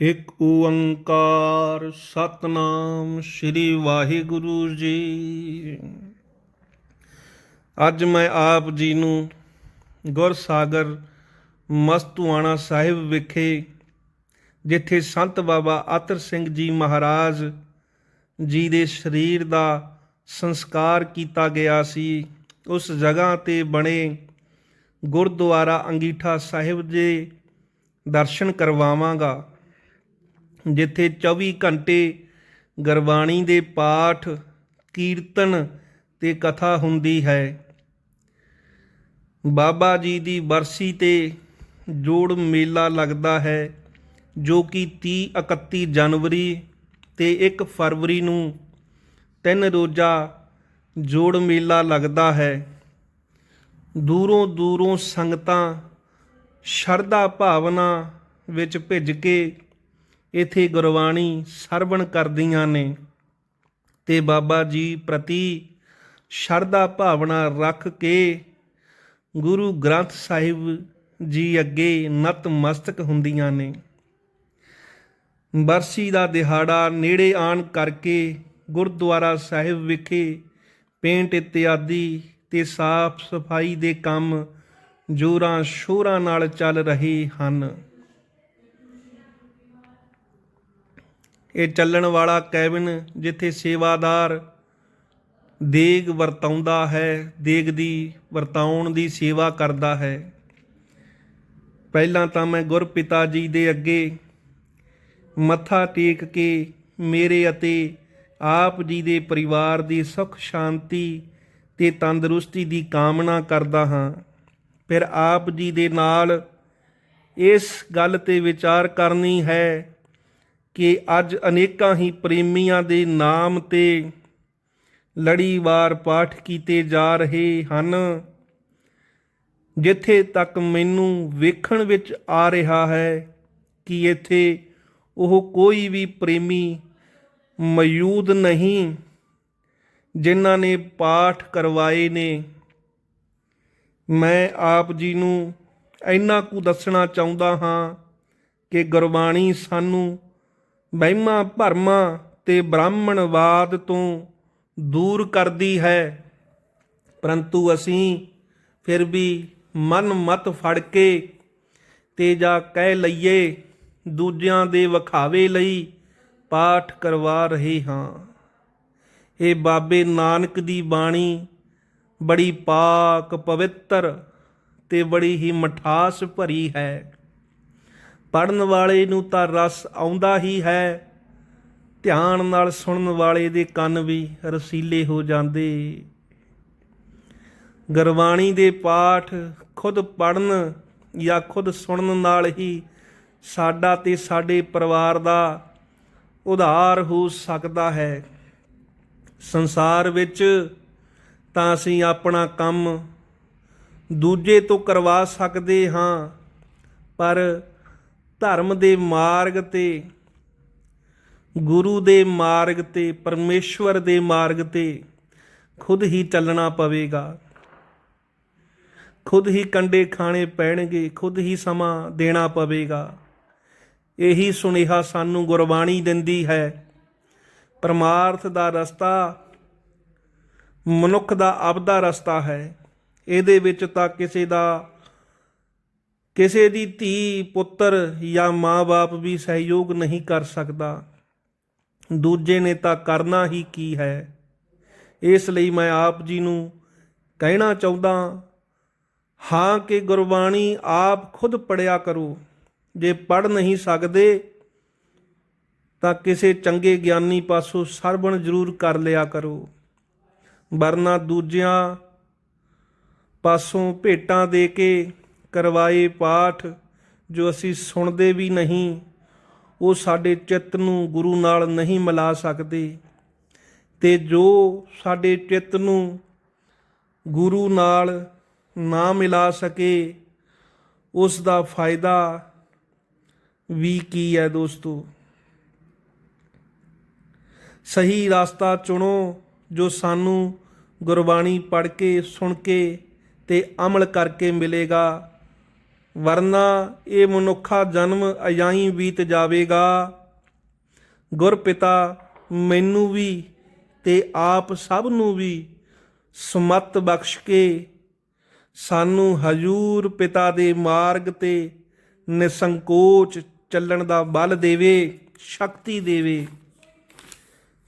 ਇੱਕ ਓੰਕਾਰ ਸਤਨਾਮ ਸ੍ਰੀ ਵਾਹਿਗੁਰੂ ਜੀ। ਅੱਜ ਮੈਂ ਆਪ ਜੀ ਨੂੰ ਗੁਰਸਾਗਰ ਮਸਤੂਆਣਾ ਸਾਹਿਬ ਵਿਖੇ, ਜਿੱਥੇ ਸੰਤ ਬਾਬਾ ਆਤਰ ਸਿੰਘ ਜੀ ਮਹਾਰਾਜ ਜੀ ਦੇ ਸਰੀਰ ਦਾ ਸੰਸਕਾਰ ਕੀਤਾ ਗਿਆ ਸੀ, ਉਸ ਜਗ੍ਹਾ ਤੇ ਬਣੇ ਗੁਰਦੁਆਰਾ ਅੰਗੀਠਾ ਸਾਹਿਬ ਦੇ ਦਰਸ਼ਨ ਕਰਵਾਵਾਂਗਾ। ਜਿੱਥੇ 24 ਘੰਟੇ ਗੁਰਬਾਣੀ ਦੇ ਪਾਠ, ਕੀਰਤਨ ਤੇ ਕਥਾ ਹੁੰਦੀ ਹੈ। ਬਾਬਾ ਜੀ ਦੀ ਬਰਸੀ ਤੇ ਜੋੜ ਮੇਲਾ ਲੱਗਦਾ ਹੈ, ਜੋ ਕਿ 30 31 ਜਨਵਰੀ ਤੇ 1 ਫਰਵਰੀ ਨੂੰ ਤਿੰਨ ਰੋਜ਼ਾ ਜੋੜ ਮੇਲਾ ਲੱਗਦਾ ਹੈ। ਦੂਰੋਂ ਦੂਰੋਂ ਸੰਗਤਾਂ ਸ਼ਰਧਾ ਭਾਵਨਾ ਵਿੱਚ ਭਿੱਜ ਕੇ ਇਥੇ ਗੁਰਬਾਣੀ ਸਰਵਣ ਕਰਦੀਆਂ ਨੇ ਤੇ ਬਾਬਾ ਜੀ ਪ੍ਰਤੀ ਸ਼ਰਧਾ ਭਾਵਨਾ ਰੱਖ ਕੇ ਗੁਰੂ ਗ੍ਰੰਥ ਸਾਹਿਬ ਜੀ ਅੱਗੇ ਨਤਮਸਤਕ ਹੁੰਦੀਆਂ ਨੇ। ਬਰਸੀ ਦਾ ਦਿਹਾੜਾ ਨੇੜੇ ਆਣ ਕਰਕੇ ਗੁਰਦੁਆਰਾ ਸਾਹਿਬ ਵਿਖੇ ਪੇਂਟ ਇਤਿਆਦੀ ਤੇ ਸਾਫ਼ ਸਫ਼ਾਈ ਦੇ ਕੰਮ ਜੋਰਾਂ ਸ਼ੋਰਾਂ ਨਾਲ ਚੱਲ ਰਹੇ ਹਨ। ਇਹ ਚੱਲਣ ਵਾਲਾ ਕੈਬਨ ਜਿੱਥੇ ਸੇਵਾਦਾਰ ਦੇਗ ਵਰਤਾਉਂਦਾ ਹੈ, ਦੇਗ ਦੀ ਵਰਤਾਉਣ ਦੀ ਸੇਵਾ ਕਰਦਾ ਹੈ। ਪਹਿਲਾਂ ਤਾਂ ਮੈਂ ਗੁਰਪਿਤਾ ਜੀ ਦੇ ਅੱਗੇ ਮੱਥਾ ਟੇਕ ਕੇ ਮੇਰੇ ਅਤੇ ਆਪ ਜੀ ਦੇ ਪਰਿਵਾਰ ਦੀ ਸੁਖ, ਸ਼ਾਂਤੀ ਤੇ ਤੰਦਰੁਸਤੀ ਦੀ ਕਾਮਨਾ ਕਰਦਾ ਹਾਂ। ਫਿਰ ਆਪ ਜੀ ਦੇ ਨਾਲ ਇਸ ਗੱਲ ਤੇ ਵਿਚਾਰ ਕਰਨੀ ਹੈ ਕਿ ਅੱਜ ਅਨੇਕਾਂ ਹੀ ਪ੍ਰੇਮੀਆਂ ਦੇ ਨਾਮ ਤੇ ਲੜੀਵਾਰ ਪਾਠ ਕੀਤੇ ਜਾ ਰਹੇ ਹਨ, ਜਿੱਥੇ ਤੱਕ ਮੈਨੂੰ ਵੇਖਣ ਵਿੱਚ ਆ ਰਿਹਾ ਹੈ ਕਿ ਇੱਥੇ ਉਹ ਕੋਈ ਵੀ ਪ੍ਰੇਮੀ ਮੌਜੂਦ ਨਹੀਂ, ਜਿਨ੍ਹਾਂ ਨੇ ਪਾਠ ਕਰਵਾਏ ਨੇ। ਮੈਂ ਆਪ ਜੀ ਨੂੰ ਇੰਨਾ ਕੁ ਦੱਸਣਾ ਚਾਹੁੰਦਾ ਹਾਂ ਕਿ ਗੁਰਬਾਣੀ ਸਾਨੂੰ ਵਹਿਮਾਂ ਭਰਮਾਂ ਤੇ ਬ੍ਰਾਹਮਣਵਾਦ ਤੋਂ ਦੂਰ ਕਰਦੀ ਹੈ। ਪਰੰਤੂ ਅਸੀਂ ਫਿਰ ਵੀ ਮਨ ਮਤ ਫੜ ਕੇ ਤੇ ਜਾ ਕਹਿ ਲਈਏ ਦੂਜਿਆਂ ਦੇ ਵਿਖਾਵੇ ਲਈ ਪਾਠ ਕਰਵਾ ਰਹੇ ਹਾਂ। ਇਹ ਬਾਬੇ ਨਾਨਕ ਦੀ ਬਾਣੀ ਬੜੀ ਪਾਕ ਪਵਿੱਤਰ ਤੇ ਬੜੀ ਹੀ ਮਠਾਸ ਭਰੀ ਹੈ। ਪੜਨ ਵਾਲੇ ਨੂੰ ਤਾਂ ਰਸ ਆਉਂਦਾ ਹੀ ਹੈ। ਧਿਆਨ ਨਾਲ ਸੁਣਨ ਵਾਲੇ ਦੇ ਕੰਨ ਵੀ ਰਸੀਲੇ ਹੋ ਜਾਂਦੇ। ਗੁਰਬਾਣੀ ਦੇ ਪਾਠ ਖੁਦ ਪੜਨ ਜਾਂ ਖੁਦ ਸੁਣਨ ਨਾਲ ਹੀ ਸਾਡਾ ਤੇ ਸਾਡੇ ਪਰਿਵਾਰ ਦਾ ਉਧਾਰ ਹੋ ਸਕਦਾ ਹੈ। ਸੰਸਾਰ ਵਿੱਚ ਤਾਂ ਅਸੀਂ ਆਪਣਾ ਕੰਮ ਦੂਜੇ ਤੋਂ ਕਰਵਾ ਸਕਦੇ ਹਾਂ, ਪਰ ਧਰਮ ਦੇ ਮਾਰਗ ਤੇ, ਗੁਰੂ ਦੇ ਮਾਰਗ ਤੇ, ਪਰਮੇਸ਼ਵਰ ਦੇ ਮਾਰਗ ਤੇ ਖੁਦ ਹੀ ਚੱਲਣਾ ਪਵੇਗਾ। ਖੁਦ ਹੀ ਕੰਡੇ ਖਾਣੇ ਪੈਣਗੇ, ਖੁਦ ਹੀ ਸਮਾਂ ਦੇਣਾ ਪਵੇਗਾ। ਇਹੀ ਸੁਨੇਹਾ ਸਾਨੂੰ ਗੁਰਬਾਣੀ ਦਿੰਦੀ ਹੈ। ਪਰਮਾਰਥ ਦਾ ਰਸਤਾ ਮਨੁੱਖ ਦਾ ਆਪਦਾ ਰਸਤਾ ਹੈ। ਇਹਦੇ ਵਿੱਚ ਤਾਂ ਕਿਸੇ ਦਾ ਕਿਸੇ ਦੀ ਧੀ, ਪੁੱਤਰ ਜਾਂ ਮਾਂ-ਬਾਪ ਵੀ ਸਹਿਯੋਗ ਨਹੀਂ ਕਰ ਸਕਦਾ। ਦੂਜੇ ਨੇ ਤਾਂ ਕਰਨਾ ਹੀ ਕੀ ਹੈ? ਇਸ ਲਈ ਮੈਂ ਆਪ ਜੀ ਨੂੰ ਕਹਿਣਾ ਚਾਹੁੰਦਾ ਹਾਂ ਕਿ ਗੁਰਬਾਣੀ ਆਪ ਖੁਦ ਪੜਿਆ ਕਰੋ। ਜੇ ਪੜ ਨਹੀਂ ਸਕਦੇ ਤਾਂ ਕਿਸੇ ਚੰਗੇ ਗਿਆਨੀ ਪਾਸੋਂ ਸਰਵਣ ਜ਼ਰੂਰ ਕਰ ਲਿਆ ਕਰੋ। ਵਰਨਾ ਦੂਜਿਆਂ ਪਾਸੋਂ ਭੇਟਾਂ ਦੇ ਕੇ ਕਰਵਾਏ ਪਾਠ, ਜੋ ਅਸੀਂ ਸੁਣਦੇ ਵੀ ਨਹੀਂ, ਉਹ ਸਾਡੇ ਚਿੱਤ ਨੂੰ ਗੁਰੂ ਨਾਲ ਨਹੀਂ ਮਿਲਾ ਸਕਦੇ। ਤੇ ਜੋ ਸਾਡੇ ਚਿੱਤ ਨੂੰ ਗੁਰੂ ਨਾਲ ਨਾ ਮਿਲਾ ਸਕੇ, ਉਸ ਦਾ ਫਾਇਦਾ ਵੀ ਕੀ ਹੈ ਦੋਸਤੋ? ਸਹੀ ਰਸਤਾ ਚੁਣੋ, ਜੋ ਸਾਨੂੰ ਗੁਰਬਾਣੀ ਪੜ੍ਹ ਕੇ, ਸੁਣ ਕੇ ਤੇ ਅਮਲ ਕਰਕੇ ਮਿਲੇਗਾ। ਵਰਨਾ ਇਹ ਮਨੁੱਖਾ ਜਨਮ ਅਜਾਈ ਬੀਤ ਜਾਵੇਗਾ। ਗੁਰ ਪਿਤਾ ਮੈਨੂੰ ਵੀ ਤੇ ਆਪ ਸਭ ਨੂੰ ਵੀ ਸਮਤ ਬਖਸ਼ ਕੇ ਸਾਨੂੰ ਹਜੂਰ ਪਿਤਾ ਦੇ ਮਾਰਗ ਤੇ ਨਿਸੰਕੋਚ ਚੱਲਣ ਦਾ ਬਲ ਦੇਵੇ, ਸ਼ਕਤੀ ਦੇਵੇ।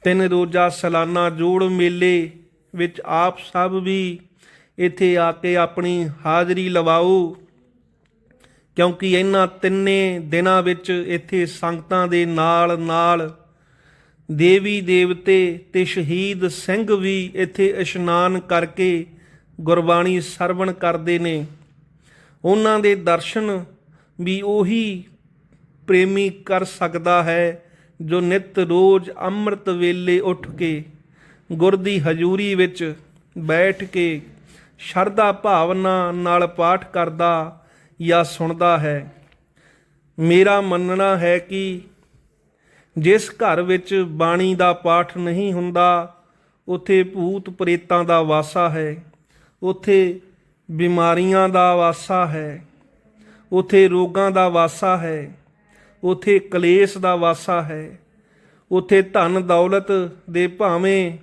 ਤਿੰਨ ਰੋਜ਼ਾ ਸਾਲਾਨਾ ਜੋੜ ਮੇਲੇ ਵਿੱਚ ਆਪ ਸਭ ਵੀ ਇੱਥੇ ਆ ਕੇ ਆਪਣੀ ਹਾਜ਼ਰੀ ਲਵਾਓ। ਕਿਉਂਕਿ ਇਹਨਾਂ ਤਿੰਨੇ ਦਿਨਾਂ ਵਿੱਚ ਇੱਥੇ ਸੰਗਤਾਂ ਦੇ ਨਾਲ ਨਾਲ ਦੇਵੀ ਦੇਵਤੇ ਤੇ ਸ਼ਹੀਦ ਸਿੰਘ ਵੀ ਇੱਥੇ ਇਸ਼ਨਾਨ ਕਰਕੇ ਗੁਰਬਾਣੀ ਸਰਵਣ ਕਰਦੇ ਨੇ। ਉਹਨਾਂ ਦੇ ਦਰਸ਼ਨ ਵੀ ਉਹੀ ਪ੍ਰੇਮੀ ਕਰ ਸਕਦਾ ਹੈ ਜੋ ਨਿਤ ਰੋਜ਼ ਅੰਮ੍ਰਿਤ ਵੇਲੇ ਉੱਠ ਕੇ ਗੁਰ ਦੀ ਹਜ਼ੂਰੀ ਵਿੱਚ ਬੈਠ ਕੇ ਸ਼ਰਧਾ ਭਾਵਨਾ ਨਾਲ ਪਾਠ ਕਰਦਾ ਜਾਂ ਸੁਣਦਾ ਹੈ। ਮੇਰਾ ਮੰਨਣਾ ਹੈ ਕਿ ਜਿਸ ਘਰ ਵਿੱਚ ਬਾਣੀ ਦਾ ਪਾਠ ਨਹੀਂ ਹੁੰਦਾ, ਉੱਥੇ ਭੂਤ ਪ੍ਰੇਤਾਂ ਦਾ ਵਾਸਾ ਹੈ। ਉੱਥੇ ਬਿਮਾਰੀਆਂ ਦਾ ਵਾਸਾ ਹੈ। ਉੱਥੇ ਰੋਗਾਂ ਦਾ ਵਾਸਾ ਹੈ। ਉੱਥੇ ਕਲੇਸ਼ ਦਾ ਵਾਸਾ ਹੈ। ਉੱਥੇ ਧਨ ਦੌਲਤ ਦੇ ਭਾਵੇਂ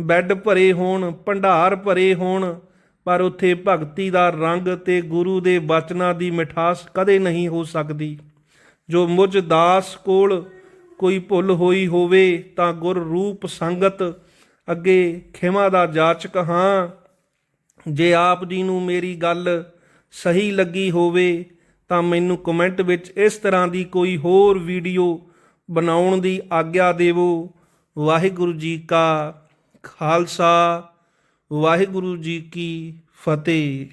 ਬੈੱਡ ਭਰੇ ਹੋਣ, ਭੰਡਾਰ ਭਰੇ ਹੋਣ ਪਰ ਉੱਥੇ ਭਗਤੀ ਦਾ ਰੰਗ ਤੇ ਗੁਰੂ ਦੇ ਬਚਨਾਂ ਦੀ ਮਿਠਾਸ ਕਦੇ ਨਹੀਂ ਹੋ ਸਕਦੀ। ਜੋ ਮੁਝ ਦਾਸ ਕੋਲ ਕੋਈ ਭੁੱਲ ਹੋਈ ਹੋਵੇ ਤਾਂ ਗੁਰ ਰੂਪ ਸੰਗਤ ਅੱਗੇ ਖਿਮਾ ਦਾ ਜਾਚਕ ਹਾਂ। ਜੇ ਆਪ ਜੀ ਨੂੰ ਮੇਰੀ ਗੱਲ ਸਹੀ ਲੱਗੀ ਹੋਵੇ ਤਾਂ ਮੈਨੂੰ ਕਮੈਂਟ ਵਿੱਚ ਇਸ ਤਰ੍ਹਾਂ ਦੀ ਕੋਈ ਹੋਰ ਵੀਡੀਓ ਬਣਾਉਣ ਦੀ ਆਗਿਆ ਦੇਵੋ। ਵਾਹਿਗੁਰੂ ਜੀ ਕਾ ਖਾਲਸਾ। ਵਾਹਿਗੁਰੂ ਜੀ ਕੀ ਫਤਿਹ।